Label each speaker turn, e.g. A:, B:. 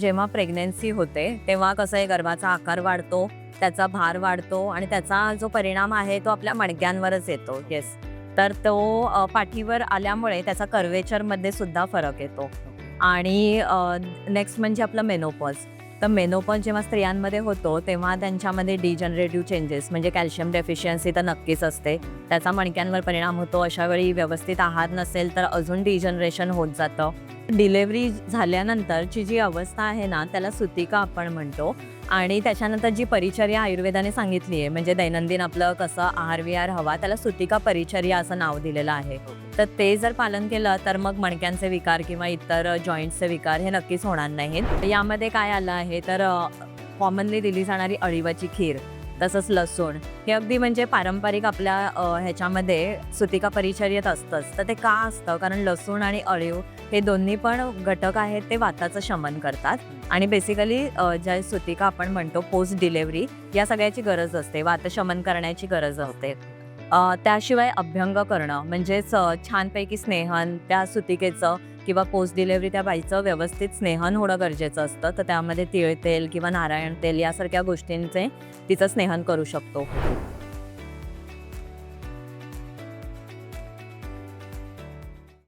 A: जेव्हा प्रेग्नेन्सी होते तेव्हा कसं आहे गर्भाचा आकार वाढतो त्याचा भार वाढतो आणि त्याचा जो परिणाम आहे तो आपल्या मणक्यांवरच येतो. येस तर तो पाठीवर आल्यामुळे त्याचा कर्वेचरमध्ये सुद्धा फरक येतो. आणि नेक्स्ट म्हणजे आपलं मेनोपॉज तर मेनोपॉज जेव्हा स्त्रियांमध्ये होतो तेव्हा त्यांच्यामध्ये डिजनरेटिव्ह चेंजेस म्हणजे कॅल्शियम डेफिशियन्सी तर नक्कीच असते. त्याचा मणक्यांवर परिणाम होतो. अशा वेळी व्यवस्थित आहार नसेल तर अजून डिजनरेशन होत जातं. डिलेवरी झाल्यानंतरची जी अवस्था आहे ना त्याला सुतिका आपण म्हणतो. आणि त्याच्यानंतर जी परिचर्या आयुर्वेदाने सांगितली आहे म्हणजे दैनंदिन आपलं कसं आहार विहार हवा त्याला सुतिका परिचर्या असं नाव दिलेलं आहे. तर ते जर पालन केलं तर मग मणक्यांचे विकार किंवा इतर जॉईंटचे विकार हे नक्कीच होणार नाहीत. यामध्ये काय आलं आहे तर कॉमनली दिली जाणारी अळीवाची खीर तसंच लसूण. हे अगदी म्हणजे पारंपरिक आपल्या ह्याच्यामध्ये सुतिका परिचर्येत असतंच. तर ते का असतं? कारण लसूण आणि अळीव हे दोन्ही पण घटक आहेत ते वाताचं शमन करतात. आणि बेसिकली ज्या सुतिका आपण म्हणतो पोस्ट डिलेवरी या सगळ्याची गरज असते. वातशमन करण्याची गरज असते. त्याशिवाय अभ्यंग करणं म्हणजेच छानपैकी स्नेहन त्या सुतिकेचं किंवा पोस्ट डिलेवरी त्या बाईचं व्यवस्थित स्नेहन होणं गरजेचं असतं. तर त्यामध्ये तिळ तेल किंवा नारायण तेल यासारख्या गोष्टींचे तिचं स्नेहन करू शकतो.